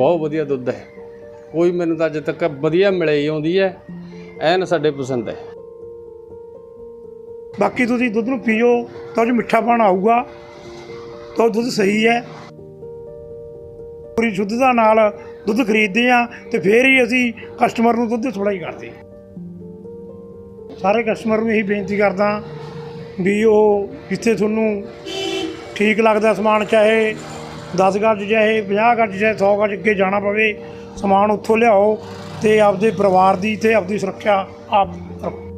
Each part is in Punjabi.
ਬਹੁਤ ਵਧੀਆ ਦੁੱਧ ਹੈ। ਕੋਈ ਮੈਨੂੰ ਤਾਂ ਅਜੇ ਤੱਕ ਵਧੀਆ ਮਿਲੇ ਹੀ ਆਉਂਦੀ ਹੈ। ਐਨ ਸਾਡੇ ਪਸੰਦ ਹੈ। ਬਾਕੀ ਤੁਸੀਂ ਦੁੱਧ ਨੂੰ ਪੀਓ, ਤਾਂ ਉਹ 'ਚ ਮਿੱਠਾਪਣ ਆਊਗਾ, ਤਾਂ ਉਹ ਦੁੱਧ ਸਹੀ ਹੈ। ਪੂਰੀ ਸ਼ੁੱਧਤਾ ਨਾਲ ਦੁੱਧ ਖਰੀਦਦੇ ਆ ਤੇ ਫੇਰ ਹੀ ਅਸੀਂ ਕਸਟਮਰ ਨੂੰ ਦੁੱਧ ਸਪਲਾਈ ਕਰਦੇ ਸਾਰੇ ਕਸਟਮਰ ਨੂੰ ਇਹੀ ਬੇਨਤੀ ਕਰਦਾ ਵੀ ਉਹ ਜਿੱਥੇ ਤੁਹਾਨੂੰ ਠੀਕ ਲੱਗਦਾ ਸਮਾਨ, ਚਾਹੇ 10 ਗੱਜ ਚਾਹੇ 50 ਗੱਜ ਚਾਹੇ 100 ਗੱਜ ਅੱਗੇ ਜਾਣਾ ਪਵੇ ਸਮਾਨ ਉੱਥੋਂ ਲਿਆਓ ਤੇ ਆਪਦੇ ਪਰਿਵਾਰ ਦੀ ਤੇ ਆਪਦੀ ਸੁਰੱਖਿਆ ਆਪ ਰੱਖੋ।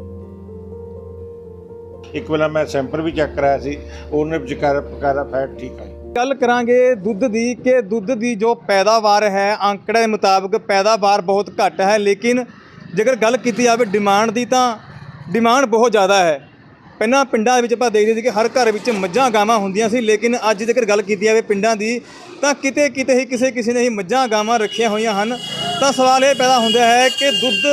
ਇੱਕ ਵੇਲਾ ਮੈਂ ਸੈਂਪਲ ਵੀ ਚੈੱਕ ਕਰਾਇਆ ਸੀ ਉਹਨੇ ਵਿਚਕਾਰ ਪਕਾਰਾ ਫੈਟ ਠੀਕ ਆਈ ਗੱਲ ਕਰਾਂਗੇ ਦੁੱਧ ਦੀ ਕਿ ਦੁੱਧ ਦੀ ਜੋ ਪੈਦਾਵਾਰ ਹੈ ਅੰਕੜੇ ਦੇ ਮੁਤਾਬਕ ਪੈਦਾਵਾਰ ਬਹੁਤ ਘੱਟ ਹੈ ਲੇਕਿਨ ਜੇਕਰ ਗੱਲ ਕੀਤੀ ਜਾਵੇ ਡਿਮਾਂਡ ਦੀ ਤਾਂ ਡਿਮਾਂਡ ਬਹੁਤ ਜ਼ਿਆਦਾ ਹੈ। ਪਹਿਲਾਂ ਪਿੰਡਾਂ ਦੇ ਵਿੱਚ ਆਪਾਂ ਦੇਖਦੇ ਸੀ ਕਿ ਹਰ ਘਰ ਵਿੱਚ ਮੱਝਾਂ ਗਾਵਾਂ ਹੁੰਦੀਆਂ ਸੀ, ਲੇਕਿਨ ਅੱਜ ਜੇਕਰ ਗੱਲ ਕੀਤੀ ਜਾਵੇ ਪਿੰਡਾਂ ਦੀ, ਤਾਂ ਕਿਤੇ ਕਿਤੇ ਹੀ ਕਿਸੇ ਕਿਸੇ ਨੇ ਹੀ ਮੱਝਾਂ ਗਾਵਾਂ ਰੱਖੀਆਂ ਹੋਈਆਂ ਹਨ। ਤਾਂ ਸਵਾਲ ਇਹ ਪੈਦਾ ਹੁੰਦਾ ਹੈ ਕਿ ਦੁੱਧ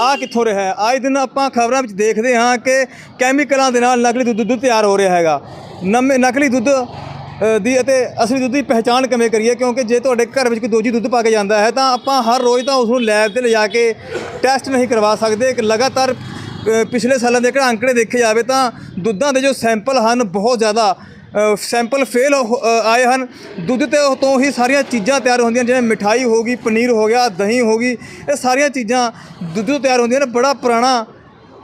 ਆ ਕਿੱਥੋਂ ਰਿਹਾ ਹੈ? ਆਏ ਦਿਨ ਆਪਾਂ ਖਬਰਾਂ ਵਿੱਚ ਦੇਖਦੇ ਹਾਂ ਕਿ ਕੈਮੀਕਲਾਂ ਦੇ ਨਾਲ ਨਕਲੀ ਦੁੱਧ ਦੁੱਧ ਤਿਆਰ ਹੋ ਰਿਹਾ ਹੈਗਾ। ਨਵੇਂ ਨਕਲੀ ਦੁੱਧ ਦੀ ਅਤੇ ਅਸਲੀ ਦੁੱਧ ਦੀ ਪਹਿਚਾਣ ਕਿਵੇਂ ਕਰੀਏ? ਕਿਉਂਕਿ ਜੇ ਤੁਹਾਡੇ ਘਰ ਵਿੱਚ ਕੋਈ ਦੋਜੀ ਦੁੱਧ ਪਾ ਕੇ ਜਾਂਦਾ ਹੈ, ਤਾਂ ਆਪਾਂ ਹਰ ਰੋਜ਼ ਤਾਂ ਉਸ ਨੂੰ ਲੈਬ ਤੇ ਲਿਜਾ ਕੇ ਟੈਸਟ ਨਹੀਂ ਕਰਵਾ ਸਕਦੇ। ਇੱਕ ਲਗਾਤਾਰ ਪਿਛਲੇ ਸਾਲਾਂ ਦੇ ਕਿਹੜਾ ਅੰਕੜੇ ਦੇਖੇ ਜਾਵੇ ਤਾਂ ਦੁੱਧਾਂ ਦੇ ਜੋ ਸੈਂਪਲ ਹਨ ਬਹੁਤ ਜ਼ਿਆਦਾ ਸੈਂਪਲ ਫੇਲ ਆਏ ਹਨ। ਦੁੱਧ ਤੇ ਤੋਂ ਹੀ ਸਾਰੀਆਂ ਚੀਜ਼ਾਂ ਤਿਆਰ ਹੁੰਦੀਆਂ, ਜਿਵੇਂ ਮਿਠਾਈ ਹੋ ਗਈ, ਪਨੀਰ ਹੋ ਗਿਆ, ਦਹੀਂ ਹੋ ਗਈ, ਇਹ ਸਾਰੀਆਂ ਚੀਜ਼ਾਂ ਦੁੱਧ ਤੋਂ ਤਿਆਰ ਹੁੰਦੀਆਂ ਨੇ, ਬੜਾ ਪੁਰਾਣਾ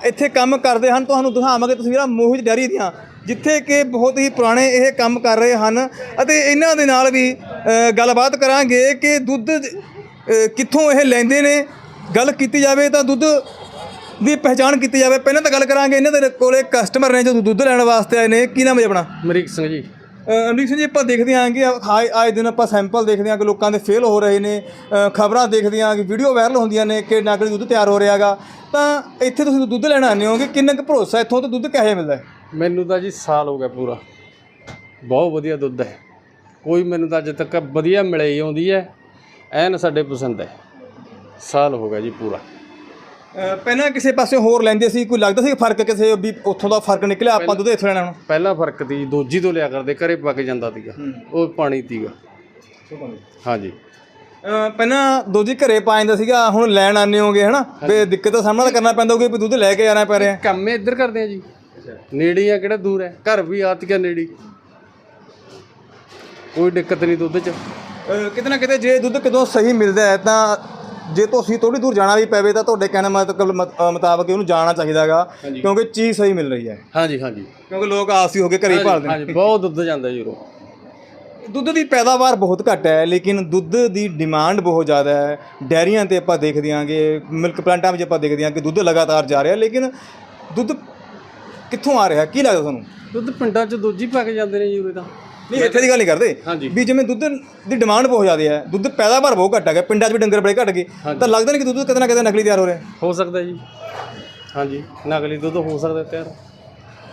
ਇੱਥੇ ਕੰਮ ਕਰਦੇ ਹਨ। ਤੁਹਾਨੂੰ ਦਿਖਾਵਾਂਗੇ ਤਸਵੀਰਾਂ ਮੋਹਿਤ ਡੈਰੀ ਦੀਆਂ, ਜਿੱਥੇ ਕਿ ਬਹੁਤ ਹੀ ਪੁਰਾਣੇ ਇਹ ਕੰਮ ਕਰ ਰਹੇ ਹਨ। ਅਤੇ ਇਹਨਾਂ ਦੇ ਨਾਲ ਵੀ ਗੱਲਬਾਤ ਕਰਾਂਗੇ ਕਿ ਦੁੱਧ ਕਿੱਥੋਂ ਇਹ ਲੈਂਦੇ ਨੇ। ਗੱਲ ਕੀਤੀ ਜਾਵੇ ਤਾਂ ਦੁੱਧ ਦੀ ਪਹਿਚਾਣ ਕੀਤੀ ਜਾਵੇ। ਪਹਿਲਾਂ ਤਾਂ ਗੱਲ ਕਰਾਂਗੇ ਇਹਨਾਂ ਦੇ ਕੋਲੇ ਕਸਟਮਰ ਨੇ ਜੋ ਦੁੱਧ ਲੈਣ ਵਾਸਤੇ ਆਏ ਨੇ ਕੀ ਨਾਮ ਹੈ ਆਪਣਾ? ਅਮਰੀਕ ਸਿੰਘ ਜੀ। ਅਮਰੀਕ ਸਿੰਘ ਜੀ ਆਪਾਂ ਦੇਖਦੇ ਹਾਂ ਕਿ ਆਏ ਆਏ ਦਿਨ ਆਪਾਂ ਸੈਂਪਲ ਦੇਖਦੇ ਹਾਂ ਕਿ ਲੋਕਾਂ ਦੇ ਫੇਲ ਹੋ ਰਹੇ ਨੇ ਖਬਰਾਂ ਦੇਖਦੇ ਹਾਂ ਕਿ ਵੀਡੀਓ ਵਾਇਰਲ ਹੁੰਦੀਆਂ ਨੇ ਕਿ ਨਕਲੀ ਦੁੱਧ ਤਿਆਰ ਹੋ ਰਿਹਾਗਾ ਤਾਂ ਇੱਥੇ ਤੁਸੀਂ ਦੁੱਧ ਲੈਣ ਆਉਂਦੇ ਹੋ ਕਿ ਕਿੰਨਾ ਕੁ ਭਰੋਸਾ ਇੱਥੋਂ ਤੋਂ ਦੁੱਧ ਕਿਹੋ ਜਿਹਾ ਮਿਲਦਾ ਹੈ? ਮੈਨੂੰ ਤਾਂ ਜੀ ਸਾਲ ਹੋ ਗਿਆ ਪੂਰਾ। ਬਹੁਤ ਵਧੀਆ ਦੁੱਧ ਹੈ। ਕੋਈ ਮੈਨੂੰ ਤਾਂ ਅਜੇ ਤੱਕ ਵਧੀਆ ਮਿਲੇ ਹੀ ਆਉਂਦੀ ਹੈ। ਐਨ ਸਾਡੇ ਪਸੰਦ ਹੈ। ਸਾਲ ਹੋ ਗਿਆ ਜੀ ਪੂਰਾ। ਅ, ਪਹਿਲਾਂ ਕਿਸੇ ਪਾਸੇ ਹੋਰ ਲੈਂਦੇ ਸੀ ਕੋਈ ਲੱਗਦਾ ਸੀ ਫ਼ਰਕ ਕਿਸੇ ਵੀ ਉੱਥੋਂ ਦਾ ਫ਼ਰਕ ਨਿਕਲਿਆ ਆਪਾਂ ਦੁੱਧ ਇੱਥੋਂ ਲੈਣਾ ਹੁਣ? ਪਹਿਲਾ ਫ਼ਰਕ ਤੀ ਦੋਜੀ ਤੋਂ ਲਿਆ ਕਰਦੇ ਘਰੇ ਪਾ ਕੇ ਜਾਂਦਾ ਸੀਗਾ। ਉਹ ਪਾਣੀ ਤੀਗਾ ਹਾਂਜੀ। ਅ, ਪਹਿਲਾਂ ਦੋਜੀ ਘਰੇ ਪਾ ਜਾਂਦਾ ਸੀਗਾ ਹੁਣ ਲੈਣ ਆਨੇ ਹੋਗੇ ਹਨਾ? ਵੀ ਦਿੱਕਤ ਦਾ ਸਾਹਮਣਾ ਤਾਂ ਕਰਨਾ ਪੈਂਦਾ ਹੋਊਗਾ ਵੀ ਦੁੱਧ ਲੈ ਕੇ ਆਣਾ ਪੈ ਰਿਹਾ। ਕੰਮ ਇਹ ਇੱਧਰ ਕਰਦੇ ਆ ਜੀ। ਨੇੜੇ ਆ ਕਿਹੜਾ ਦੂਰ ਹੈ? ਘਰ ਵੀ ਆਤੀਆ ਨੇੜੇ? ਕੋਈ ਦਿੱਕਤ ਨਹੀਂ ਦੁੱਧ 'ਚ। ਅ, ਕਿਤੇ ਨਾ ਕਿਤੇ ਜੇ ਦੁੱਧ ਕਿਦੋਂ ਸਹੀ ਮਿਲਦਾ ਹੈ ਤਾਂ ਜੇ ਤੁਸੀਂ ਥੋੜੀ ਦੂਰ ਜਾਣਾ ਵੀ ਪਵੇ ਤਾਂ ਤੁਹਾਡੇ ਕਹਿਣ ਮੁਤਾਬਕ ਉਹਨੂੰ ਜਾਣਾ ਚਾਹੀਦਾਗਾ ਕਿਉਂਕਿ ਚੀਜ਼ ਸਹੀ ਮਿਲ ਰਹੀ ਹੈ। ਹਾਂਜੀ ਹਾਂਜੀ। ਕਿਉਂਕਿ ਲੋਕ ਆਸੀ ਹੋ ਕੇ ਘਰੇ ਹੀ ਭਾਲਦੇ ਨੇ। ਹਾਂਜੀ ਬਹੁਤ ਦੁੱਧ ਜਾਂਦਾ ਜੀ ਉਰੋਂ। ਦੁੱਧ ਦੀ ਪੈਦਾਵਾਰ ਬਹੁਤ ਘੱਟ ਹੈ ਲੇਕਿਨ ਦੁੱਧ ਦੀ ਡਿਮਾਂਡ ਬਹੁਤ ਜ਼ਿਆਦਾ ਹੈ। ਡੈਰੀਆਂ ਤੇ ਆਪਾਂ ਦੇਖਦੇ ਹਾਂਗੇ ਮਿਲਕ ਪਲਾਂਟਾਂ ਵਿੱਚ ਆਪਾਂ ਦੇਖਦੇ ਹਾਂ ਕਿ ਦੁੱਧ ਲਗਾਤਾਰ ਜਾ ਰਿਹਾ ਲੇਕਿਨ ਦੁੱਧ ਕਿੱਥੋਂ ਆ ਰਿਹਾ? ਕੀ ਲੱਗਦਾ ਤੁਹਾਨੂੰ? ਦੁੱਧ ਪਿੰਡਾਂ 'ਚ ਦੋਜੀ ਪਾ ਕੇ ਜਾਂਦੇ ਨੇ ਜੀ ਉਰੇ ਤਾਂ। ਨਹੀਂ ਇੱਥੇ ਦੀ ਗੱਲ ਨਹੀਂ ਕਰਦੇ। ਵੀ ਜਿਵੇਂ ਦੁੱਧ ਦੀ ਡਿਮਾਂਡ ਬਹੁਤ ਜ਼ਿਆਦਾ ਹੈ ਦੁੱਧ ਪੈਦਾਵਾਰ ਬਹੁਤ ਘੱਟ ਹੈ ਪਿੰਡਾਂ 'ਚ ਵੀ ਡੰਗਰ ਬੜੇ ਘੱਟ ਗਏ ਤਾਂ ਲੱਗਦਾ ਨਹੀਂ ਕਿ ਦੁੱਧ ਕਿਤੇ ਨਾ ਕਿਤੇ ਨਕਲੀ ਤਿਆਰ ਹੋ ਰਿਹਾ। ਹੋ ਸਕਦਾ ਜੀ। ਹਾਂਜੀ ਨਕਲੀ ਦੁੱਧ ਹੋ ਸਕਦਾ ਤਿਆਰ।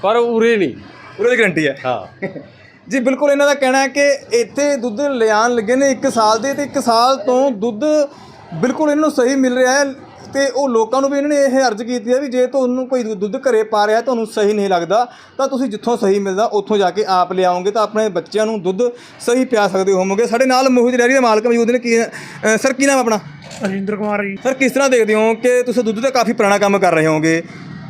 ਪਰ ਉਰੇ ਨਹੀਂ। ਉਹਦੀ ਗਰੰਟੀ ਹੈ। ਹਾਂ। ਜੀ ਬਿਲਕੁਲ ਇਹਨਾਂ ਦਾ ਕਹਿਣਾ ਹੈ ਕਿ ਇੱਥੇ ਦੁੱਧ ਲਿਆਉਣ ਲੱਗੇ ਨੇ 1 ਸਾਲ ਦੇ ਤੇ 1 ਸਾਲ ਤੋਂ ਦੁੱਧ ਬਿਲਕੁਲ ਇਹਨਾਂ ਸਹੀ ਮਿਲ ਰਿਹਾ ਹੈ। ਤੇ ਉਹ ਲੋਕਾਂ ਨੂੰ ਵੀ ਇਹਨਾਂ ਨੇ ਇਹ ਅਰਜ਼ ਕੀਤੀ ਹੈ ਵੀ ਜੇ ਤੁਹਾਨੂੰ ਕੋਈ ਦੁੱਧ ਘਰੇ ਪਾ ਰਿਹਾ ਤੁਹਾਨੂੰ ਸਹੀ ਨਹੀਂ ਲੱਗਦਾ ਤਾਂ ਤੁਸੀਂ ਜਿੱਥੋਂ ਸਹੀ ਮਿਲਦਾ ਉੱਥੋਂ ਜਾ ਕੇ ਆਪ ਲਿਆਓਗੇ ਤਾਂ ਆਪਣੇ ਬੱਚਿਆਂ ਨੂੰ ਦੁੱਧ ਸਹੀ ਪਿਆ ਸਕਦੇ ਹੋਵੋਗੇ। ਸਾਡੇ ਨਾਲ ਮੋਹਿਤ ਡੈਰੀ ਦੇ ਮਾਲਕ ਮੌਜੂਦ ਨੇ। ਕੀ ਸਰ ਕੀ ਨਾਮ ਆਪਣਾ? ਰਜਿੰਦਰ ਕੁਮਾਰ ਜੀ। ਸਰ ਕਿਸ ਤਰ੍ਹਾਂ ਦੇਖਦੇ ਹੋ ਕਿ ਤੁਸੀਂ ਦੁੱਧ ਦਾ ਕਾਫੀ ਪੁਰਾਣਾ ਕੰਮ ਕਰ ਰਹੇ ਹੋਗੇ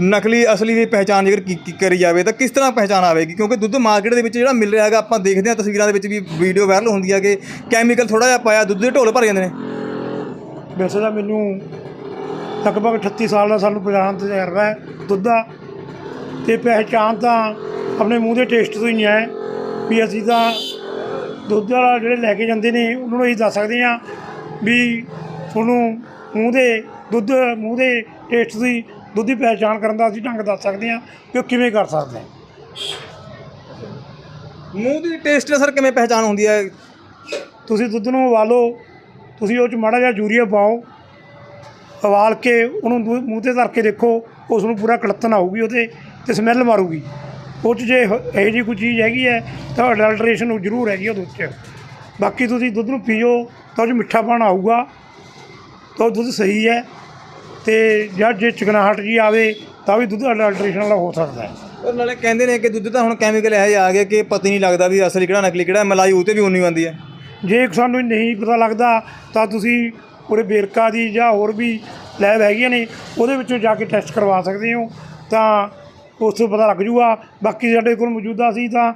ਨਕਲੀ ਅਸਲੀ ਦੀ ਪਹਿਚਾਣ ਜੇਕਰ ਕਰੀ ਜਾਵੇ ਤਾਂ ਕਿਸ ਤਰ੍ਹਾਂ ਪਹਿਚਾਣ ਆਵੇਗੀ? ਕਿਉਂਕਿ ਦੁੱਧ ਮਾਰਕੀਟ ਦੇ ਵਿੱਚ ਜਿਹੜਾ ਮਿਲ ਰਿਹਾ ਹੈਗਾ ਆਪਾਂ ਦੇਖਦੇ ਹਾਂ ਤਸਵੀਰਾਂ ਦੇ ਵਿੱਚ ਵੀ ਵੀਡੀਓ ਵਾਇਰਲ ਹੁੰਦੀ ਹੈ ਕਿ ਕੈਮੀਕਲ ਥੋੜਾ ਜਿਹਾ ਪਾਇਆ ਦੁੱਧ ਦੇ ਢੋਲ ਭਰ ਜਾਂਦੇ ਨੇ। ਵੈਸੇ ਤਾਂ ਮੈਨੂੰ ਲਗਭਗ 38 ਸਾਲ ਦਾ ਸਾਨੂੰ ਪਛਾਣ ਤਜਰਬਾ ਹੈ ਦੁੱਧ ਦਾ। ਤੇ ਪਹਿਚਾਣ ਤਾਂ ਆਪਣੇ ਮੂੰਹ ਦੇ ਟੇਸਟ ਤੋਂ ਹੀ ਹੈ ਵੀ ਅਸੀਂ ਤਾਂ ਦੁੱਧ ਵਾਲਾ ਜਿਹੜੇ ਲੈ ਕੇ ਜਾਂਦੇ ਨੇ ਉਹਨਾਂ ਨੂੰ ਅਸੀਂ ਦੱਸ ਸਕਦੇ ਹਾਂ ਵੀ ਤੁਹਾਨੂੰ ਮੂੰਹ ਦੇ ਦੁੱਧ ਮੂੰਹ ਦੇ ਟੇਸਟ ਦੀ ਦੁੱਧ ਦੀ ਪਹਿਚਾਣ ਕਰਨ ਦਾ ਅਸੀਂ ਢੰਗ ਦੱਸ ਸਕਦੇ ਹਾਂ ਕਿ ਉਹ ਕਿਵੇਂ ਕਰ ਸਕਦੇ ਹਾਂ ਮੂੰਹ ਦੀ ਟੇਸਟ ਸਰ ਕਿਵੇਂ ਪਹਿਚਾਣ ਹੁੰਦੀ ਹੈ? ਤੁਸੀਂ ਦੁੱਧ ਨੂੰ ਉਬਾਲੋ ਤੁਸੀਂ ਉਹ ਚ ਮਾੜਾ ਜਿਹਾ ਯੂਰੀਆ ਪਾਓ ਉਬਾਲ ਕੇ ਉਹਨੂੰ ਦੂ- ਮੂੰਹ ਤੇ ਧਰ ਕੇ ਦੇਖੋ ਉਸ ਨੂੰ ਪੂਰਾ ਕੜਤਨ ਆਊਗੀ ਉਹਤੇ ਤੇ ਸਮੈਲ ਮਾਰੂਗੀ। ਉਹ 'ਚ ਜੇ ਇਹੋ ਜਿਹੀ ਕੋਈ ਚੀਜ਼ ਹੈਗੀ ਹੈ ਤਾਂ ਅਡਲਟਰੇਸ਼ਨ ਜ਼ਰੂਰ ਹੈਗੀ ਉਹ ਦੁੱਧ 'ਚ ਬਾਕੀ ਤੁਸੀਂ ਦੁੱਧ ਨੂੰ ਪੀਓ ਤਾਂ ਉਹ 'ਚ ਮਿੱਠਾਪਣ ਆਊਗਾ ਤਾਂ ਉਹ ਦੁੱਧ ਸਹੀ ਹੈ। ਤੇ ਜਾਂ ਜੇ ਚਿਕਨਾਹਟ ਜੀ ਆਵੇ ਤਾਂ ਵੀ ਦੁੱਧ ਅਡਲਟਰੇਸ਼ਨ ਵਾਲਾ ਹੋ ਸਕਦਾ ਹੈ। ਔਰ ਨਾਲੇ ਕਹਿੰਦੇ ਨੇ ਕਿ ਦੁੱਧ ਤਾਂ ਹੁਣ ਕੈਮੀਕਲ ਇਹੋ ਜਿਹਾ ਆ ਗਿਆ ਕਿ ਪਤਾ ਹੀ ਨਹੀਂ ਲੱਗਦਾ ਵੀ ਅਸਲੀ ਕਿਹੜਾ ਨਕਲੀ ਕਿਹੜਾ ਮਲਾਈ ਉਹ ਤੇ ਵੀ ਉਨੀ ਆਉਂਦੀ ਹੈ। ਜੇ ਸਾਨੂੰ ਨਹੀਂ ਪਤਾ ਲੱਗਦਾ ਤਾਂ ਤੁਸੀਂ ਪੂਰੇ ਵੇਰਕਾ ਦੀ ਜਾਂ ਹੋਰ ਵੀ ਲੈਬ ਹੈਗੀਆਂ ਨੇ, ਉਹਦੇ ਵਿੱਚੋਂ ਜਾ ਕੇ ਟੈਸਟ ਕਰਵਾ ਸਕਦੇ ਹੋ। ਤਾਂ ਉਸ ਤੋਂ ਪਤਾ ਲੱਗ ਜੂਗਾ। ਬਾਕੀ ਸਾਡੇ ਕੋਲ ਮੌਜੂਦਾ ਸੀ ਤਾਂ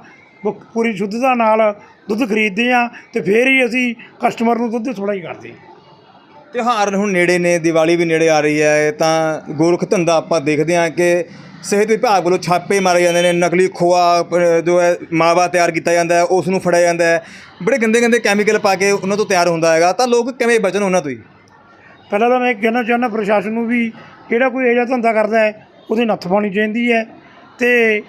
ਪੂਰੀ ਸ਼ੁੱਧਤਾ ਨਾਲ ਦੁੱਧ ਖਰੀਦਦੇ ਆ ਤੇ ਫਿਰ ਹੀ ਅਸੀਂ ਕਸਟਮਰ ਨੂੰ ਦੁੱਧ ਸਪਲਾਈ ਕਰਦੇ ਹਾਂ। ਤਿਉਹਾਰ ਹੁਣ ਨੇੜੇ ਨੇ, ਦੀਵਾਲੀ ਵੀ ਨੇੜੇ ਆ ਰਹੀ ਹੈ। ਤਾਂ ਗੋਰਖ ਧੰਦਾ ਆਪਾਂ ਦੇਖਦੇ ਹਾਂ ਕਿ ਸਿਹਤ ਵਿਭਾਗ ਵੱਲੋਂ ਛਾਪੇ ਮਾਰੇ ਜਾਂਦੇ ਨੇ ਨਕਲੀ ਖੋਆ ਅ, ਜੋ ਹੈ ਮਾਵਾ ਤਿਆਰ ਕੀਤਾ ਜਾਂਦਾ ਹੈ ਉਸ ਨੂੰ ਫੜਿਆ ਜਾਂਦਾ ਹੈ। ਬੜੇ ਗੰਦੇ ਗੰਦੇ ਕੈਮੀਕਲ ਪਾ ਕੇ ਉਹਨਾਂ ਤੋਂ ਤਿਆਰ ਹੁੰਦਾ ਹੈਗਾ। ਤਾਂ ਲੋਕ ਕਿਵੇਂ ਬਚਣ ਉਹਨਾਂ ਤੋਂ ਹੀ ਪਹਿਲਾਂ ਤਾਂ ਮੈਂ ਕਹਿਣਾ ਚਾਹੁੰਦਾ ਪ੍ਰਸ਼ਾਸਨ ਨੂੰ ਵੀ ਜਿਹੜਾ ਕੋਈ ਇਹੋ ਜਿਹਾ ਧੰਦਾ ਕਰਦਾ ਹੈ ਉਹਦੇ ਨੱਥ ਪਾਉਣੀ ਚਾਹੀਦੀ ਹੈ। ਤੇ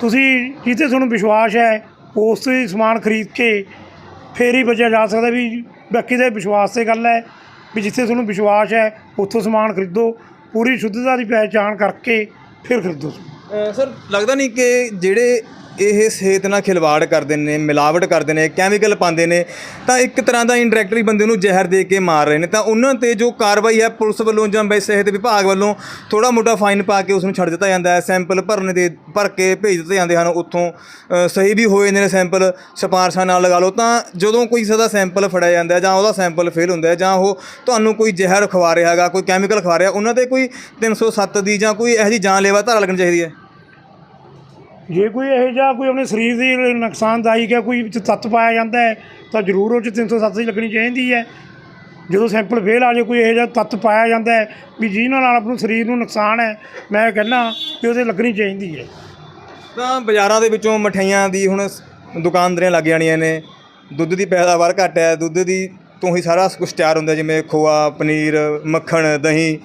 ਤੁਸੀਂ ਜਿੱਥੇ ਤੁਹਾਨੂੰ ਵਿਸ਼ਵਾਸ ਹੈ ਉਸ ਤੋਂ ਹੀ ਸਮਾਨ ਖਰੀਦ ਕੇ ਫੇਰ ਹੀ ਬਚਿਆ ਜਾ ਸਕਦਾ ਵੀ ਬਾਕੀ ਦੇ ਵਿਸ਼ਵਾਸ ਤੇ ਗੱਲ ਹੈ ਵੀ ਜਿੱਥੇ ਤੁਹਾਨੂੰ ਵਿਸ਼ਵਾਸ ਹੈ ਉੱਥੋਂ ਸਮਾਨ ਖਰੀਦੋ। ਪੂਰੀ ਸ਼ੁੱਧਤਾ ਦੀ ਪਹਿਚਾਣ ਕਰਕੇ ਫਿਰ ਖਰੀਦੋ ਅ, ਸਰ ਲੱਗਦਾ ਨਹੀਂ ਕਿ ਜਿਹੜੇ ਇਹ ਸਿਹਤ ਨਾਲ ਖਿਲਵਾੜ ਕਰਦੇ ਨੇ, ਮਿਲਾਵਟ ਕਰਦੇ ਨੇ ਕੈਮੀਕਲ ਪਾਉਂਦੇ ਨੇ, ਤਾਂ ਇੱਕ ਤਰ੍ਹਾਂ ਦਾ ਇੰਡਾਇਰੈਕਟਲੀ ਬੰਦੇ ਨੂੰ ਜ਼ਹਿਰ ਦੇ ਕੇ ਮਾਰ ਰਹੇ ਨੇ। ਤਾਂ ਉਹਨਾਂ ਤੇ ਜੋ ਕਾਰਵਾਈ ਹੈ, ਪੁਲਿਸ ਵੱਲੋਂ ਜਾਂ ਬਈ ਸਿਹਤ ਵਿਭਾਗ ਵੱਲੋਂ ਥੋੜਾ ਮੋਟਾ ਫਾਈਨ ਪਾ ਕੇ ਉਸ ਨੂੰ ਛੱਡ ਦਿੱਤਾ ਜਾਂਦਾ ਹੈ। ਸੈਂਪਲ ਭਰਨ ਦੇ, ਭਰ ਕੇ ਭੇਜ ਦਿੱਤੇ ਜਾਂਦੇ ਹਨ। ਉੱਥੋਂ ਸਹੀ ਵੀ ਹੋਏ ਨੇ ਸੈਂਪਲ ਸਿਫਾਰਸ਼ਾਂ ਨਾਲ ਲਗਾ ਲਓ। ਤਾਂ ਜਦੋਂ ਕੋਈ ਕਿਸੇ ਦਾ ਸੈਂਪਲ ਫੜਿਆ ਜਾਂਦਾ ਜਾਂ ਉਹਦਾ ਸੈਂਪਲ ਫੇਲ ਹੁੰਦਾ ਹੈ ਜਾਂ ਉਹ ਤੁਹਾਨੂੰ ਕੋਈ ਜ਼ਹਿਰ ਖਵਾ ਰਿਹਾ ਹੈਗਾ, ਕੋਈ ਕੈਮੀਕਲ ਖਵਾ ਰਿਹਾ, ਉਹਨਾਂ ਤੇ ਕੋਈ 307 ਦੀ ਜਾਂ ਕੋਈ ਇਹੋ ਜਿਹੀ ਜਾਨਲੇਵਾ ਧਾਰਾ ਲੱਗਣੀ ਚਾਹੀਦੀ ਹੈ। ਜੇ ਕੋਈ ਇਹੋ ਜਿਹਾ ਕੋਈ ਆਪਣੇ ਸਰੀਰ ਦੀ ਨੁਕਸਾਨਦਾਇਕ ਹੈ, ਕੋਈ ਵਿੱਚ ਤੱਤ ਪਾਇਆ ਜਾਂਦਾ ਹੈ, ਤਾਂ ਜ਼ਰੂਰ ਉਹ 'ਚ 307 ਦੀ ਲੱਗਣੀ ਚਾਹੀਦੀ ਹੈ। ਜਦੋਂ ਸੈਂਪਲ ਫੇਲ ਆ ਜੇ ਕੋਈ ਇਹੋ ਜਿਹਾ ਤੱਤ ਪਾਇਆ ਜਾਂਦਾ ਹੈ ਵੀ ਜਿਹਨਾਂ ਨਾਲ ਆਪਣੇ ਸਰੀਰ ਨੂੰ ਨੁਕਸਾਨ ਹੈ, ਮੈਂ ਕਹਿੰਦਾ ਕਿ ਉਹਦੇ ਲੱਗਣੀ ਚਾਹੀਦੀ ਹੈ। ਤਾਂ ਬਾਜ਼ਾਰਾਂ ਦੇ ਵਿੱਚੋਂ ਮਠਿਆਈਆਂ ਦੀ ਹੁਣ ਦੁਕਾਨਦਾਰੀਆਂ ਲੱਗ ਜਾਣੀਆਂ ਨੇ। ਦੁੱਧ ਦੀ ਪੈਦਾਵਾਰ ਘੱਟ ਹੈ, ਦੁੱਧ ਦੀ ਤੋਂ ਹੀ ਸਾਰਾ ਕੁਝ ਤਿਆਰ ਹੁੰਦਾ ਜਿਵੇਂ ਖੋਆ, ਪਨੀਰ, ਮੱਖਣ, ਦਹੀਂ।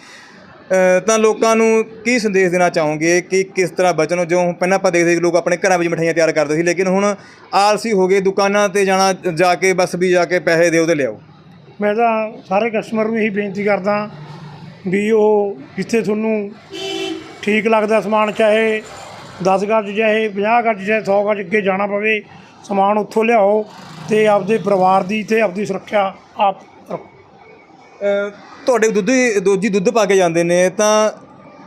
ਤਾਂ ਲੋਕਾਂ ਨੂੰ ਕੀ ਸੰਦੇਸ਼ ਦੇਣਾ ਚਾਹੋਗੇ ਕਿ ਕਿਸ ਤਰ੍ਹਾਂ ਬਚਣ ਜੋ ਪਹਿਲਾਂ ਆਪਾਂ ਦੇਖਦੇ ਸੀ ਕਿ ਲੋਕ ਆਪਣੇ ਘਰਾਂ ਵਿੱਚ ਮਠਿਆਈਆਂ ਤਿਆਰ ਕਰਦੇ ਸੀ, ਲੇਕਿਨ ਹੁਣ ਆਲਸੀ ਹੋ ਗਏ ਦੁਕਾਨਾਂ ਤੇ ਜਾਣਾ, ਜਾ ਕੇ ਬਸ ਵੀ ਜਾ ਕੇ ਪੈਸੇ ਦਿਓ ਤੇ ਲਿਆਓ। ਮੈਂ ਤਾਂ ਸਾਰੇ ਕਸਟਮਰ ਨੂੰ ਇਹੀ ਬੇਨਤੀ ਕਰਦਾ ਵੀ ਉਹ ਜਿੱਥੇ ਤੁਹਾਨੂੰ ਠੀਕ ਲੱਗਦਾ ਸਮਾਨ, ਚਾਹੇ 10 ਗੱਜ ਚਾਹੇ 50 ਗੱਜ ਚਾਹੇ 100 ਗੱਜ ਅੱਗੇ ਜਾਣਾ ਪਵੇ, ਸਮਾਨ ਉੱਥੋਂ ਲਿਆਓ ਤੇ ਆਪਦੇ ਪਰਿਵਾਰ ਦੀ ਤੇ ਆਪਦੀ ਸੁਰੱਖਿਆ ਆਪ ਤੁਹਾਡੇ ਦੁੱਧ ਦੋਜੀ ਦੁੱਧ ਪਾ ਕੇ ਜਾਂਦੇ ਨੇ ਤਾਂ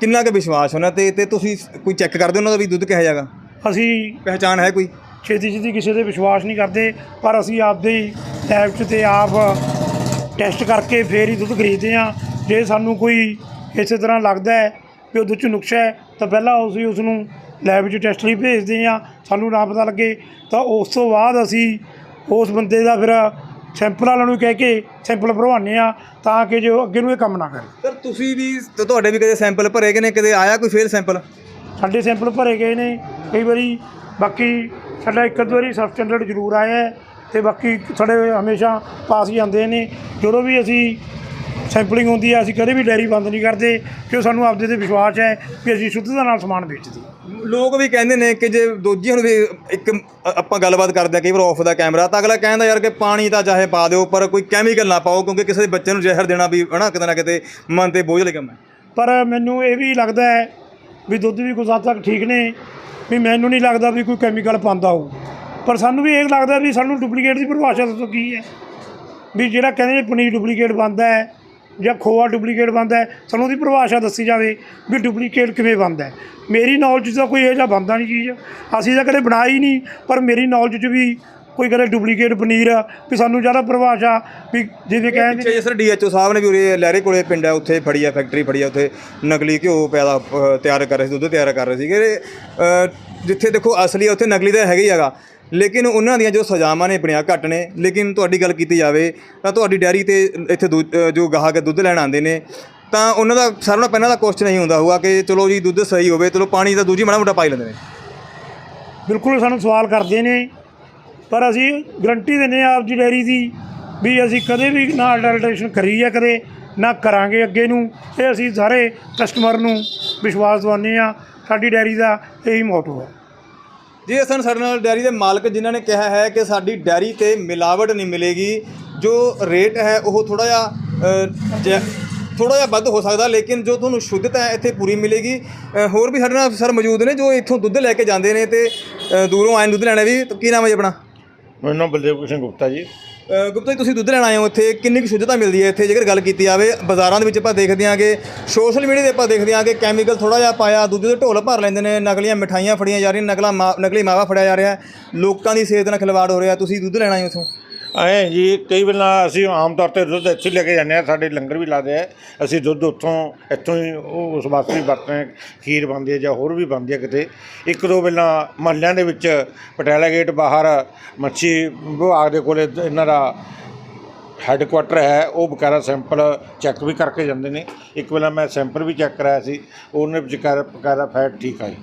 ਕਿੰਨਾ ਕੁ ਵਿਸ਼ਵਾਸ ਉਹਨਾਂ ਤੇ? ਤੇ ਤੁਸੀਂ ਕੋਈ ਚੈੱਕ ਕਰਦੇ ਉਹਨਾਂ ਦਾ ਵੀ ਦੁੱਧ ਕਿਹੋ ਜਿਹਾ ਹੈਗਾ ਅਸੀਂ ਪਹਿਚਾਣ ਹੈ ਕੋਈ? ਛੇਤੀ ਛੇਤੀ ਕਿਸੇ ਤੇ ਵਿਸ਼ਵਾਸ ਨਹੀਂ ਕਰਦੇ ਪਰ ਅਸੀਂ ਆਪਦੇ ਹੀ ਲੈਬ 'ਚ ਤੇ ਆਪ ਟੈਸਟ ਕਰਕੇ ਫੇਰ ਹੀ ਦੁੱਧ ਖਰੀਦਦੇ ਹਾਂ। ਜੇ ਸਾਨੂੰ ਕੋਈ ਇਸੇ ਤਰ੍ਹਾਂ ਲੱਗਦਾ ਹੈ ਕਿ ਉਹ ਦੁੱਧ 'ਚ ਨੁਕਸ ਹੈ ਤਾਂ ਪਹਿਲਾਂ ਅਸੀਂ ਉਸ ਨੂੰ ਲੈਬ 'ਚ ਟੈਸਟ ਲਈ ਭੇਜਦੇ ਹਾਂ। ਸਾਨੂੰ ਨਾ ਪਤਾ ਲੱਗੇ ਤਾਂ ਉਸ ਤੋਂ ਬਾਅਦ ਅਸੀਂ ਉਸ ਬੰਦੇ ਦਾ ਫਿਰ ਸੈਂਪਲ ਵਾਲਿਆਂ ਨੂੰ ਕਹਿ ਕੇ ਸੈਂਪਲ ਭਰਵਾਉਂਦੇ ਹਾਂ ਤਾਂ ਕਿ ਜੋ ਅੱਗੇ ਨੂੰ ਇਹ ਕੰਮ ਨਾ ਕਰੇ। ਸਰ ਤੁਸੀਂ ਵੀ ਤੇ ਤੁਹਾਡੇ ਵੀ ਕਦੇ ਸੈਂਪਲ ਭਰੇ ਗਏ ਨੇ? ਕਦੇ ਆਇਆ ਕੋਈ ਫੇਲ ਸੈਂਪਲ? ਸਾਡੇ ਸੈਂਪਲ ਭਰੇ ਗਏ ਨੇ। ਕਈ ਵਾਰੀ ਬਾਕੀ ਸਾਡਾ ਇੱਕ ਅੱਧੀ ਵਾਰੀ ਸਬ ਸਟੈਂਡਰਡ ਜ਼ਰੂਰ ਆਇਆ ਹੈ ਤੇ ਬਾਕੀ ਸਾਡੇ ਹਮੇਸ਼ਾ ਪਾਸ ਹੀ ਆਉਂਦੇ ਨੇ। ਜਦੋਂ ਵੀ ਅਸੀਂ ਸੈਂਪਲਿੰਗ ਹੁੰਦੀ ਹੈ ਅਸੀਂ ਕਦੇ ਵੀ ਡੈਰੀ ਬੰਦ ਨਹੀਂ ਕਰਦੇ ਕਿਉਂ ਸਾਨੂੰ ਆਪਦੇ ਤੇ ਵਿਸ਼ਵਾਸ ਹੈ ਕਿ ਅਸੀਂ ਸ਼ੁੱਧਤਾ ਨਾਲ ਸਮਾਨ ਵੇਚਦੇ। ਲੋਕ ਵੀ ਕਹਿੰਦੇ ਨੇ ਕਿ ਜੇ ਦੋਜੀਆਂ ਨੂੰ ਵੀ ਇੱਕ ਆਪਾਂ ਗੱਲਬਾਤ ਕਰਦੇ ਆ ਕਈ ਵਾਰ ਆਫ ਦਾ ਕੈਮਰਾ ਤਾਂ ਅਗਲਾ ਕਹਿੰਦਾ ਯਾਰ ਕਿ ਪਾਣੀ ਤਾਂ ਚਾਹੇ ਪਾ ਦਿਓ ਪਰ ਕੋਈ ਕੈਮੀਕਲ ਨਾ ਪਾਓ ਕਿਉਂਕਿ ਕਿਸੇ ਦੇ ਬੱਚੇ ਨੂੰ ਜ਼ਹਿਰ ਦੇਣਾ ਵੀ ਹਨਾ ਕਿਤੇ ਨਾ ਕਿਤੇ ਮਨ ਤੇ ਬੋਝ ਲੱਗਮ ਹੈ ਪਰ ਮੈਨੂੰ ਇਹ ਵੀ ਲੱਗਦਾ ਹੈ ਵੀ ਦੁੱਧ ਵੀ ਕੁਝ ਹੱਦ ਤੱਕ ਠੀਕ ਨੇ ਵੀ ਮੈਨੂੰ ਨਹੀਂ ਲੱਗਦਾ ਵੀ ਕੋਈ ਕੈਮੀਕਲ ਪਾਉਂਦਾ ਹੋਊ। ਪਰ ਸਾਨੂੰ ਵੀ ਇਹ ਲੱਗਦਾ ਵੀ ਸਾਨੂੰ ਡੁਪਲੀਕੇਟ ਦੀ ਪਰਿਭਾਸ਼ਾ ਦੱਸੋ ਕੀ ਹੈ। ਵੀ ਜਿਹੜਾ ਕਹਿੰਦੇ ਨੇ ਪਨੀਰ ਡੁਪਲੀਕੇਟ ਬਣਦਾ ਹੈ ਜਾਂ ਖੋਆ ਡੁਪਲੀਕੇਟ ਬਣਦਾ ਹੈ ਸਾਨੂੰ ਉਹਦੀ ਪਰਿਭਾਸ਼ਾ ਦੱਸੀ ਜਾਵੇ ਵੀ ਡੁਪਲੀਕੇਟ ਕਿਵੇਂ ਬਣਦਾ ਹੈ। ਮੇਰੀ ਨੌਲੇਜ 'ਚ ਤਾਂ ਕੋਈ ਇਹੋ ਜਿਹਾ ਬਣਦਾ ਨਹੀਂ ਚੀਜ਼। ਅਸੀਂ ਤਾਂ ਕਦੇ ਬਣਾਈ ਨਹੀਂ ਪਰ ਮੇਰੀ ਨੌਲੇਜ 'ਚ ਵੀ ਕੋਈ ਕਦੇ ਡੁਪਲੀਕੇਟ ਪਨੀਰ ਆ, ਵੀ ਸਾਨੂੰ ਜ਼ਿਆਦਾ ਪਰਿਭਾਸ਼ਾ ਵੀ ਜਿਵੇਂ ਕਹਿੰਦੇ ਪਿੱਛੇ ਸਰ ਡੀਐਚਓ ਸਾਹਿਬ ਨੇ ਵੀ ਉਰੇ ਲਹਿਰੇ ਕੋਲੇ ਪਿੰਡ ਹੈ ਉੱਥੇ ਫੜੀ ਆ ਫੈਕਟਰੀ ਫੜੀ ਆ ਉੱਥੇ ਨਕਲੀ ਘਿਓ ਪੈਦਾ ਤਿਆਰ ਕਰ ਰਹੇ ਸੀ ਦੁੱਧ ਤਿਆਰ ਕਰ ਰਹੇ ਸੀਗੇ। ਜਿੱਥੇ ਦੇਖੋ ਅਸਲੀ ਆ, ਉੱਥੇ ਨਕਲੀ ਤਾਂ ਹੈਗਾ ਹੀ ਹੈਗਾ। ਲੇਕਿਨ ਉਹਨਾਂ ਦੀਆਂ ਜੋ ਸਜ਼ਾਵਾਂ ਨੇ ਬਣਿਆ ਘੱਟ ਨੇ ਲੇਕਿਨ ਤੁਹਾਡੀ ਗੱਲ ਕੀਤੀ ਜਾਵੇ ਤਾਂ ਤੁਹਾਡੀ ਡੈਰੀ ਤੇ ਇੱਥੇ ਦੂ- ਅ, ਜੋ ਗਾਹਕ ਦੁੱਧ ਲੈਣ ਆਉਂਦੇ ਨੇ ਤਾਂ ਉਹਨਾਂ ਦਾ ਸਾਰਿਆਂ ਨਾਲੋਂ ਪਹਿਲਾਂ ਤਾਂ ਕੁਐਸਚਨ ਨਹੀਂ ਹੁੰਦਾ ਹੋਊਗਾ ਕਿ ਚਲੋ ਜੀ ਦੁੱਧ ਸਹੀ ਹੋਵੇ ਚਲੋ ਪਾਣੀ ਤਾਂ ਦੂਜੀ ਮਾੜਾ ਮੋਟਾ ਪਾਈ ਲੈਂਦੇ ਨੇ। ਬਿਲਕੁਲ ਸਾਨੂੰ ਸਵਾਲ ਕਰਦੇ ਨੇ ਪਰ ਅਸੀਂ ਗਰੰਟੀ ਦਿੰਦੇ ਹਾਂ ਆਪ ਜੀ ਡੈਰੀ ਦੀ ਵੀ ਅਸੀਂ ਕਦੇ ਵੀ ਨਾ ਅਡਲਟ੍ਰੇਸ਼ਨ ਕਰੀ ਹੈ ਕਦੇ ਨਾ ਕਰਾਂਗੇ ਅੱਗੇ ਨੂੰ ਇਹ ਅਸੀਂ ਸਾਰੇ ਕਸਟਮਰ ਨੂੰ ਵਿਸ਼ਵਾਸ ਦਿਵਾਉਂਦੇ ਹਾਂ ਸਾਡੀ ਡੈਰੀ ਦਾ ਇਹੀ ਮੋਟੋ ਹੈ। ਜੀ ਅਸਨ ਸਾਡੇ ਨਾਲ ਡੈਰੀ ਦੇ ਮਾਲਕ ਜਿਨ੍ਹਾਂ ਨੇ ਕਿਹਾ ਹੈ ਕਿ ਸਾਡੀ ਡੈਰੀ ਤੇ ਮਿਲਾਵਟ ਨਹੀਂ ਮਿਲੇਗੀ। ਜੋ ਰੇਟ ਹੈ, ਉਹ ਥੋੜਾ ਜਿਹਾ ਥੋੜਾ ਜਿਹਾ ਵੱਧ ਹੋ ਸਕਦਾ, ਲੇਕਿਨ ਜੋ ਤੁਹਾਨੂੰ ਸ਼ੁੱਧਤਾ ਹੈ, ਇੱਥੇ ਪੂਰੀ ਮਿਲੇਗੀ। ਹੋਰ ਵੀ ਸਾਡੇ ਨਾਲ ਸਰ ਮੌਜੂਦ ਨੇ ਜੋ ਇੱਥੋਂ ਦੁੱਧ ਲੈ ਕੇ ਜਾਂਦੇ ਨੇ ਤੇ ਦੂਰੋਂ ਆਏ ਦੁੱਧ ਲੈਣਾ ਵੀ। ਕੀ ਨਾਮ ਹੈ ਜੀ ਆਪਣਾ? ਮੇਰਾ ਨਾਮ ਬਲਦੇਵ ਸਿੰਘ ਗੁਪਤਾ ਜੀ। ਗੁਪਤਾ ਜੀ, ਤੁਸੀਂ ਦੁੱਧ ਲੈਣ ਆਏ ਹੋ ਇੱਥੇ। ਕਿੰਨੀ ਕੁ ਸ਼ੁੱਧਤਾ ਮਿਲਦੀ ਹੈ ਇੱਥੇ? ਜੇਕਰ ਗੱਲ ਕੀਤੀ ਜਾਵੇ, ਬਾਜ਼ਾਰਾਂ ਦੇ ਵਿੱਚ ਆਪਾਂ ਦੇਖਦੇ ਹਾਂ ਕਿ ਸੋਸ਼ਲ ਮੀਡੀਆ ਤੇ ਆਪਾਂ ਦੇਖਦੇ ਹਾਂ ਕਿ ਕੈਮੀਕਲ ਥੋੜਾ ਜਿਹਾ ਪਾਇਆ, ਦੁੱਧ ਦੇ ਢੋਲ ਭਰ ਲੈਂਦੇ ਨੇ, ਨਕਲੀਆਂ ਮਿਠਾਈਆਂ ਫੜੀਆਂ ਜਾ ਰਹੀਆਂ, ਨਕਲਾ ਮਾ- ਨਕਲੀ ਮਾਵਾ ਫੜਿਆ ਜਾ ਰਿਹਾ। ਲੋਕਾਂ ਦੀ ਸਿਹਤ ਨਾਲ ਖਿਲਵਾੜ ਹੋ ਰਿਹਾ। ਤੁਸੀਂ ਦੁੱਧ ਲੈਣ ਆਏ ਹੋ ਇੱਥੋਂ? ਐਂ ਜੀ, ਕਈ ਵਾਰ ਅਸੀਂ ਆਮ ਤੌਰ ਤੇ ਦੁੱਧ ਇੱਥੇ ਲੈ ਕੇ ਜਾਂਦੇ ਆ ਸਾਡੇ ਲੰਗਰ ਵੀ ਲਾਦੇ ਆ। ਅਸੀਂ ਦੁੱਧ ਉੱਥੋਂ, ਇੱਥੋਂ ਹੀ ਉਹ ਉਸ ਵਾਸਤੇ ਵੀ ਵਰਤਦੇ ਹਾਂ, ਖੀਰ ਬਣਦੀ ਹੈ ਜਾਂ ਹੋਰ ਵੀ ਬਣਦੀ ਹੈ ਕਿਤੇ। ਇੱਕ ਦੋ ਵੇਲਾਂ ਮਹੱਲਿਆਂ ਦੇ ਵਿੱਚ ਪਟਿਆਲਾ ਗੇਟ ਬਾਹਰ ਮੱਛੀ ਵਿਭਾਗ ਦੇ ਕੋਲੇ ਇਹਨਾਂ ਦਾ ਹੈੱਡਕੁਆਟਰ ਹੈ, ਉਹ ਬਕਾਇਦਾ ਸੈਂਪਲ ਚੈੱਕ ਵੀ ਕਰਕੇ ਜਾਂਦੇ ਨੇ। ਇੱਕ ਵੇਲਾ ਮੈਂ ਸੈਂਪਲ ਵੀ ਚੈੱਕ ਕਰਾਇਆ ਸੀ, ਉਹਨੇ ਬਕਾਇਦਾ ਬਕਾਇਦਾ ਫੈਟ ਠੀਕ ਆਈ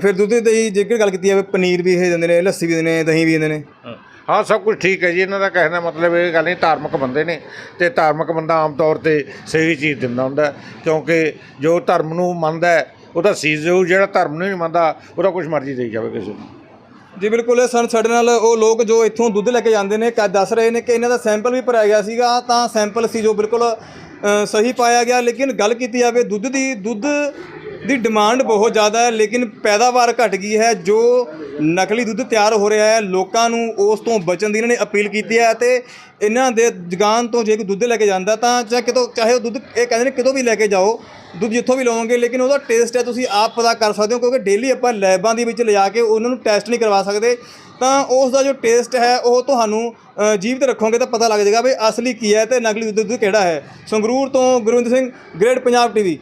ਫਿਰ ਦੁੱਧ ਦੀ ਜੇਕਰ ਗੱਲ ਕੀਤੀ ਜਾਵੇ ਪਨੀਰ ਵੀ ਇਹ ਦਿੰਦੇ ਨੇ ਲੱਸੀ ਵੀ ਦਿੰਦੇ ਨੇ ਦਹੀਂ ਵੀ ਦਿੰਦੇ ਨੇ। ਹਾਂ ਸਭ ਕੁਝ ਠੀਕ ਹੈ ਜੀ ਇਹਨਾਂ ਦਾ ਕਹਿਣ ਦਾ ਮਤਲਬ ਇਹ ਗੱਲ ਨਹੀਂ ਧਾਰਮਿਕ ਬੰਦੇ ਨੇ ਤੇ ਧਾਰਮਿਕ ਬੰਦਾ ਆਮ ਤੌਰ ਤੇ ਸਹੀ ਚੀਜ਼ ਦਿੰਦਾ ਹੁੰਦਾ ਕਿਉਂਕਿ ਜੋ ਧਰਮ ਨੂੰ ਮੰਨਦਾ ਹੈ, ਉਹਦਾ ਸੀਜ਼ ਜ਼ਰੂਰ ਜਿਹੜਾ ਧਰਮ ਨੂੰ ਨਹੀਂ ਮੰਨਦਾ ਉਹਦਾ ਕੁਝ ਮਰਜ਼ੀ ਦੇਈ ਜਾਵੇ ਕਿਸੇ ਨੂੰ। ਜੀ ਬਿਲਕੁਲ ਇਹ ਸਨ ਸਾਡੇ ਨਾਲ ਉਹ ਲੋਕ ਜੋ ਇੱਥੋਂ ਦੁੱਧ ਲੈ ਕੇ ਜਾਂਦੇ ਨੇ ਕ- ਦੱਸ ਰਹੇ ਨੇ ਕਿ ਇਹਨਾਂ ਦਾ ਸੈਂਪਲ ਵੀ ਭਰਿਆ ਗਿਆ ਸੀਗਾ ਤਾਂ ਸੈਂਪਲ ਸੀ ਜੋ ਬਿਲਕੁਲ ਸਹੀ ਪਾਇਆ ਗਿਆ ਲੇਕਿਨ ਗੱਲ ਕੀਤੀ ਜਾਵੇ ਦੁੱਧ ਦੀ ਦੁੱਧ ਦੀ ਡਿਮਾਂਡ ਬਹੁਤ ਜ਼ਿਆਦਾ ਹੈ ਲੇਕਿਨ ਪੈਦਾਵਾਰ ਘਟ ਗਈ ਹੈ ਜੋ ਨਕਲੀ ਦੁੱਧ ਤਿਆਰ ਹੋ ਰਿਹਾ ਹੈ ਲੋਕਾਂ ਨੂੰ ਉਸ ਤੋਂ ਬਚਣ ਦੀ ਇਹਨਾਂ ਨੇ ਅਪੀਲ ਕੀਤੀ ਹੈ ਤੇ ਇਹਨਾਂ ਦੇ ਦੁਕਾਨ ਤੋਂ ਜੇ ਕੋਈ ਦੁੱਧ ਲੈ ਕੇ ਜਾਂਦਾ ਤਾਂ ਚਾਹੇ ਕਿਤੋਂ ਚਾਹੇ ਉਹ ਦੁੱਧ ਇਹ ਕਹਿੰਦੇ ਨੇ ਕਿਤੋਂ ਵੀ ਲੈ ਕੇ ਜਾਓ ਦੁੱਧ ਜਿੱਥੋਂ ਵੀ ਲਵੋਗੇ ਲੇਕਿਨ ਉਹਦਾ ਟੇਸਟ ਹੈ ਤੁਸੀਂ ਆਪ ਪਤਾ ਕਰ ਸਕਦੇ ਹੋ ਕਿਉਂਕਿ ਡੇਲੀ ਆਪਾਂ ਲੈਬਾਂ ਦੇ ਵਿੱਚ ਲਿਜਾ ਕੇ ਉਹਨਾਂ ਨੂੰ ਟੈਸਟ ਨਹੀਂ ਕਰਵਾ ਸਕਦੇ ਤਾਂ ਉਸ ਦਾ ਜੋ ਟੇਸਟ ਹੈ ਉਹ ਤੁਹਾਨੂੰ ਅ, ਜੀਵਤ ਰੱਖੋਗੇ ਤਾਂ ਪਤਾ ਲੱਗ ਜਾਏਗਾ ਵੀ ਅਸਲੀ ਕੀ ਹੈ ਤੇ ਨਕਲੀ ਦੁੱਧ ਕਿਹੜਾ ਹੈ। ਸੰਗਰੂਰ ਤੋਂ ਗੁਰਵਿੰਦਰ ਸਿੰਘ ਗ੍ਰੇਟ ਪੰਜਾਬ ਟੀਵੀ